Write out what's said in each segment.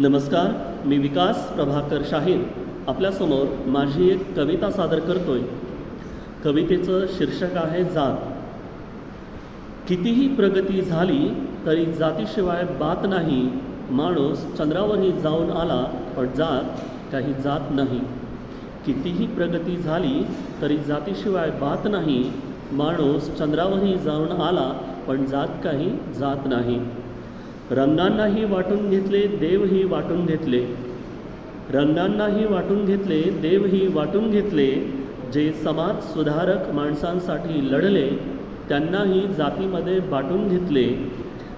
नमस्कार मी विकास प्रभाकर शाहीर आपल्यासमोर माझी एक कविता सादर करतोय. कवितेचं शीर्षक आहे जात. कितीही प्रगती झाली तरी जातीशिवाय बात नाही. माणूस चंद्रावरही जाऊन आला पण जात काही जात नाही. कितीही प्रगती झाली तरी जातीशिवाय बात नाही. माणूस चंद्रावरही जाऊन आला पण जात काही जात नाही. रंगांनाही वाटून घेतले देवही वाटून घेतले. रंगांनाही वाटून घेतले देवही वाटून घेतले. जे समाज सुधारक माणसांसाठी लढले त्यांनाही जातीमध्ये वाटून घेतले.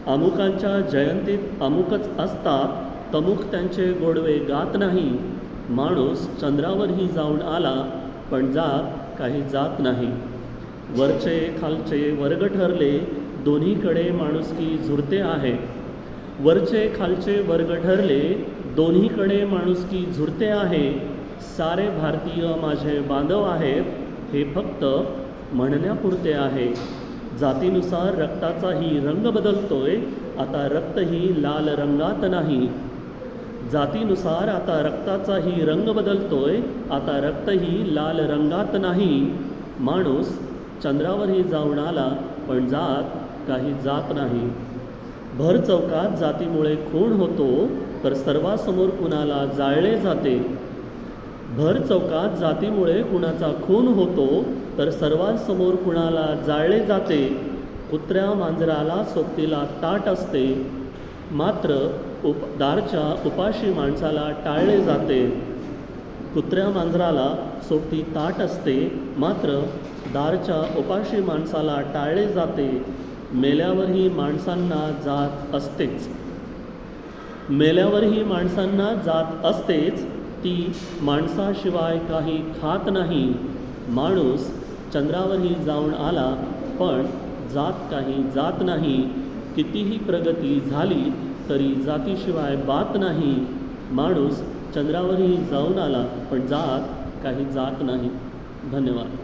अमुकांच्या जयंतीत अमुकच असतात तमुक त्यांचे गोडवे गात नाही. माणूस चंद्रावरही जाऊन आला पण जात काही जात नाही. वरचे खालचे वर्ग ठरले दोन्हीकडे माणुसकी झुरते आहे. वरचे खालचे वर्ग ठरले दोन्हीकडे माणुसकी झुरते आहे सारे भारतीय माझे बांधव आहेत हे फक्त म्हणण्यापुरते आहे. जातीनुसार रक्ताचाही रंग बदलतोय आता रक्तही लाल रंगात नाही. जातीनुसार आता रक्ताचाही रंग बदलतोय आता रक्तही लाल रंगात नाही. माणूस चंद्रावरही जाऊन आला पण जात काही जात नाही. भर चौकात जातीमुळे खून होतो तर सर्वासमोर कुणाला जाळले जाते? भर चौकात जातीमुळे कुणाचा खून होतो तर सर्वांसमोर कुणाला जाळले जाते? कुत्र्या मांजराला सोबतीला ताट असते. मात्र उप दारच्या उपाशी माणसाला टाळले जाते. कुत्र्या मांजराला सोबती ताट असते मात्र दारच्या उपाशी माणसाला टाळले जाते. मेल्यावरही माणसांना जात असतेच. मेल्यावरही माणसांना जात असतेच ती माणसाशिवाय काही खात नाही. माणूस चंद्रावरही जाऊन आला पण जात काही जात नाही. कितीही प्रगती झाली तरी जातीशिवाय बात नाही. माणूस चंद्रावरही जाऊन आला पण जात काही जात नाही. धन्यवाद.